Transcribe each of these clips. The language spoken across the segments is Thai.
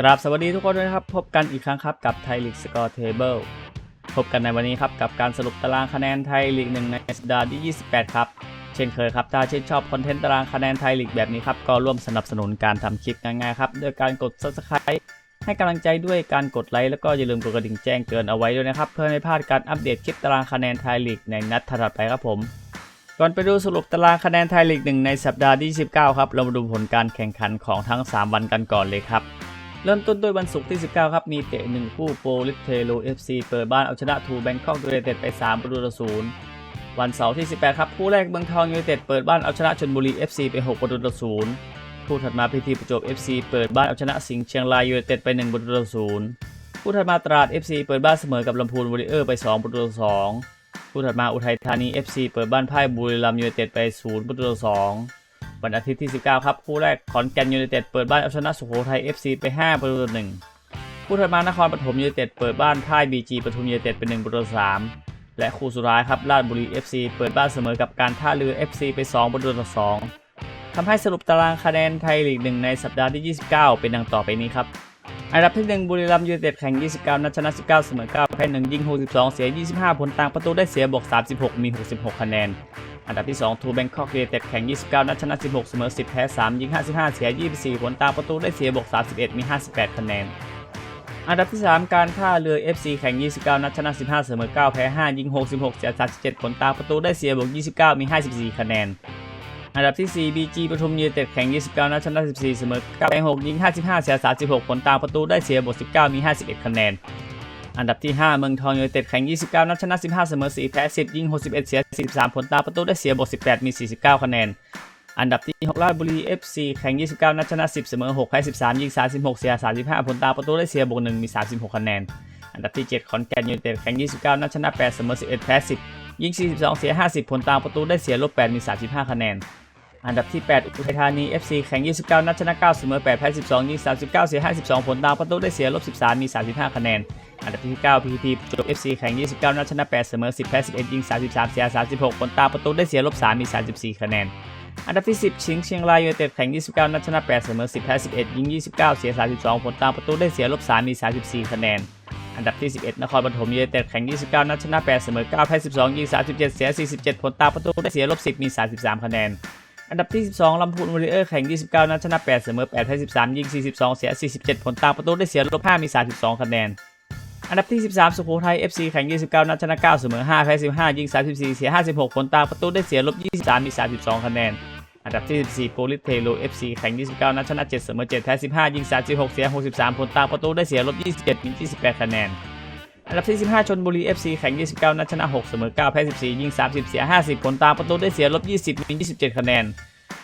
กราบสวัสดีทุกคนด้วยนะครับ พบกันอีกครั้งครับกับไทยลีกสกอร์เทเบิลพบกันในวันนี้ครับ กับการสรุปตารางคะแนนไทยลีกหนึ่งในสัปดาห์ที่ 28 ครับ เช่นเคยครับ ถ้าชื่นชอบคอนเทนต์ตารางคะแนนไทยลีกแบบนี้ครับ ก็ร่วมสนับสนุนการทำคลิปง่ายๆครับด้วยการกด subscribe ให้กำลังใจด้วยการกดไลค์แล้วก็อย่าลืมกดกระดิ่งแจ้งเตือนเอาไว้ด้วยนะครับ เพื่อไม่พลาดการอัปเดตคลิปตารางคะแนนไทยลีกในนัดถัดไปครับผมก่อนไปดูสรุปตารางคะแนนไทยลีกหนึ่งในสัปดาห์ที่29ครับเรามาดูผลการแข่งขันของทั้ง 3 วันกันก่อนเลยครับ เริ่มต้นด้วยวันศุกร์ที่ 19 ครับ มีเตะ 1 คู่โปรลิสเทโล FC เปิดบ้านเอาชนะทูแบงคอกยูไนเต็ดไป 3 ประตูต่อศูนย์วันเสาร์ที่ 18 ครับคู่แรกเมืองทองยูไนเต็ดเปิดบ้านเอาชนะชลบุรี FC ไป 6 ประตูต่อศูนย์คู่ถัดมาพีทีประจวบ FC เปิดบ้านเอาชนะสิงห์เชียงรายยูไนเต็ดไป 1 ประตูต่อศูนย์คู่ถัดมาตราด FC เปิดบ้านเสมอกับลำพูนวอริเออร์ไป 2 ประตูต่อสองคู่ถัดมาอุทัยธานี FC เปิดบ้านพ่ายบุรีรัมย์ยูไนเต็ดไป 0 ประตูต่อสอง วันอาทิตย์ที่ 19 ครับ คู่แรกขอนแก่นยูไนเต็ดเปิดบ้านเอาชนะสุโขทัย FC ไป 5 ประตูต่อหนึ่งคู่ถัดมานครปฐมยูไนเต็ดเปิดบ้านพ่ายบีจีปทุมยูไนเต็ดเป็น1ประตูต่อ3และคู่สุดท้ายครับราชบุรี FC เปิดบ้านเสมอกับการท่าเรือ FC ไป 2 ประตูต่อ2ทำให้สรุปตารางคะแนนไทยลีกหนึ่งในสัปดาห์ที่ 29 เป็นดังต่อไปนี้ครับ อันดับที่ 1 บุรีรัมย์ยูไนเต็ดแข่ง 29 นัดชนะ 19 เสมอ 9 แพ้ 1 ยิง 62 เสีย 25 ผลต่างประตูได้เสียบวก 36 มี 66 คะแนน อันดับที่ 2 ทูแบงคอกยูไนเต็ดแข่ง 29 นัดชนะ 16 เสมอ 10 แพ้ 3 ยิง 55 เสีย 24 ผลต่างประตูได้เสียบวก 31 มี 58 คะแนน อันดับที่ 3 การท่าเรือ FC แข่ง 29 นัดชนะ 15 เสมอ 9 แพ้ 5 ยิง 66 เสีย 37 ผลต่างประตูได้เสียบวก 29 มี 54 คะแนน อันดับที่ 4 BG ปทุมยูไนเต็ดแข่ง 29 นัดชนะ 14 เสมอ9แพ้6ยิง 55 เสีย 36 ผลตางประตูได้เสียบวก19 มี 51 คะแนน อันดับที่ 5 เมืองทองยูไนเต็ดแข่ง 29 นัดชนะ 15 เสมอ4แพ้10 ยิง 61 เสีย 43 ผลตางประตูได้เสียบวก18 มี 49 คะแนน อันดับที่ 6 ราชบุรี FC แข่ง 29 นัดชนะ 10 เสมอ6แพ้13 ยิง 36 เสีย 35 ผลตางประตูได้เสียบวก1มี 36 คะแนน อันดับที่ 7 ขอนแก่นยูไนเต็ดแข่ง 29 นัดชนะ 8 เสมอ11 แพ้10 ยิง 42 เสีย 50 ผลตางประตูได้เสียลบ8มี 35 คะแนน อันดับที่ 8 อุทัยธานี FC แข่ง 29 นัดชนะ 9 เสมอ 8 แพ้ 12 ยิง 39 เสีย 52 ผลตางประตูได้เสียลบ 13 มี 35 คะแนน อันดับที่ 9 PTT จบ FC แข่ง 29 นัดชนะ 8 เสมอ 10 แพ้ 11 ยิง 33 เสีย 36 ผลตางประตูได้เสียลบ 3 มี 34 คะแนน อันดับที่ 10 ชิงเชียงรายยูไนเต็ดแข่ง 29 นัดชนะ 8 เสมอ 10 แพ้ 11 ยิง 29 เสีย 32 ผลตางประตูได้เสียลบ 3 มี 34 คะแนนอันดับที่ 11 นครปฐมยูไนเต็ดแข่ง 29 นัดชนะ 8 เสมอ 9 แพ้ 12 ยิง 37 เสีย 47 ผลตางประตูได้เสียลบ 10 มี 33 คะแนน อันดับที่ 12ลำพูนวอริเออร์แข่ง 29 นัดชนะ 8 เสมอ8แพ้13 ยิง 42 เสีย 47 ผลต่างประตูได้เสียลบ5มี 32 คะแนน อันดับที่ 13 สุโขทัย FC แข่ง 29 นัดชนะ 9 เสมอ5แพ้15 ยิง 34 เสีย 56 ผลต่างประตูได้เสียลบ 23 มี 32 คะแนน อันดับที่ 14 โปลิสเทโล FC แข่ง 29 นัดชนะ 7 เสมอ7แพ้15 ยิง 36 เสีย 63 ผลต่างประตูได้เสียลบ 27 มี 28 คะแนน อันดับที่ 15 ชนบุรี FC แข่ง 29 นัดชนะ 6 เสมอ 9 แพ้ 14 ยิง 30 เสีย 50 ผลต่างประตูได้เสียลบ 20 มี 27 คะแนน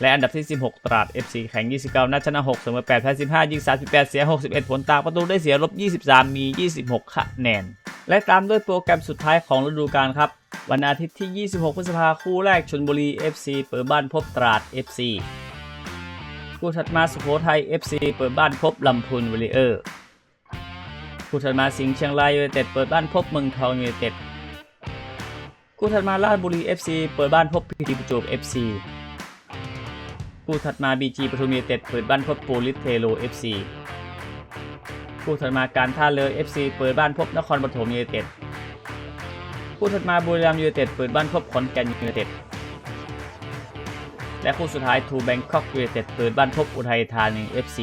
และอันดับที่ 16 ตราด FC แข่ง 29 นัดชนะ 6 เสมอ 8 แพ้ 15 ยิง 38 เสีย 61 ผลต่างประตูได้เสียลบ 23 มี 26 คะแนน และตามด้วยโปรแกรมสุดท้ายของฤดูกาลครับ วันอาทิตย์ที่ 26 พฤษภาคู่แรกชนบุรี FC เปิดบ้านพบตราด FC คู่ถัดมาสุโขทัย FC เปิดบ้านพบลำพูนวอริเออร์ คู่ถัดมาสิงห์เชียงรายยูไนเต็ดเปิดบ้านพบเมืองทองยูไนเต็ดคู่ถัดมาราชบุรี FC เปิดบ้านพบพีทีประจวบ FC คู่ถัดมา BG ปทุมยูไนเต็ดเปิดบ้านพบโปลิสเทโล FC คู่ถัดมาการท่าเรือ FC เปิดบ้านพบนครปฐมยูไนเต็ดคู่ถัดมาบุรีรัมย์ยูไนเต็ดเปิดบ้านพบขอนแก่นยูไนเต็ดและคู่สุดท้ายทูแบงคอกยูไนเต็ดเปิดบ้านพบอุทัยธานี FC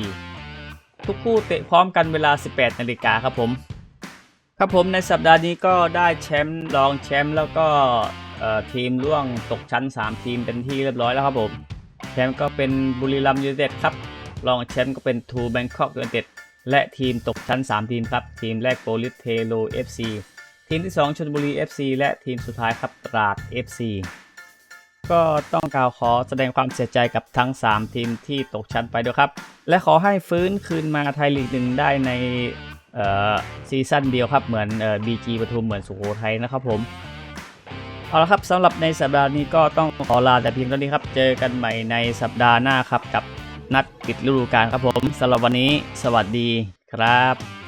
ทุกคู่เตะพร้อมกันเวลา 18 นาฬิกาครับผม ครับผมในสัปดาห์นี้ก็ได้แชมป์รองแชมป์แล้วก็ทีมร่วงตกชั้น 3 ทีมเป็นที่เรียบร้อยแล้วครับผม แชมป์ก็เป็นบุรีรัมย์ยูไนเต็ดครับ รองแชมป์ก็เป็นทูแบงคอกยูไนเต็ดและทีมตกชั้น 3 ทีมครับ ทีมแรกโปลิสเทโล FC ทีมที่ 2ชลบุรี FC และทีมสุดท้ายครับตราด FC ก็ต้องกล่าวขอแสดงความเสียใจกับทั้ง 3 ทีมที่ตกชั้นไปด้วยครับ และขอให้ฟื้นคืนมาไทยลีกหนึ่งได้ในซีซั่นเดียวครับ เหมือนเอ่อ BG ปทุมเหมือนสุโขทัยนะครับผม เอาละครับสำหรับในสัปดาห์นี้ก็ต้องขอลาแต่เพียงเท่านี้ครับ เจอกันใหม่ในสัปดาห์หน้าครับกับนัดปิดฤดูกาลครับผมสำหรับวันนี้ สวัสดีครับ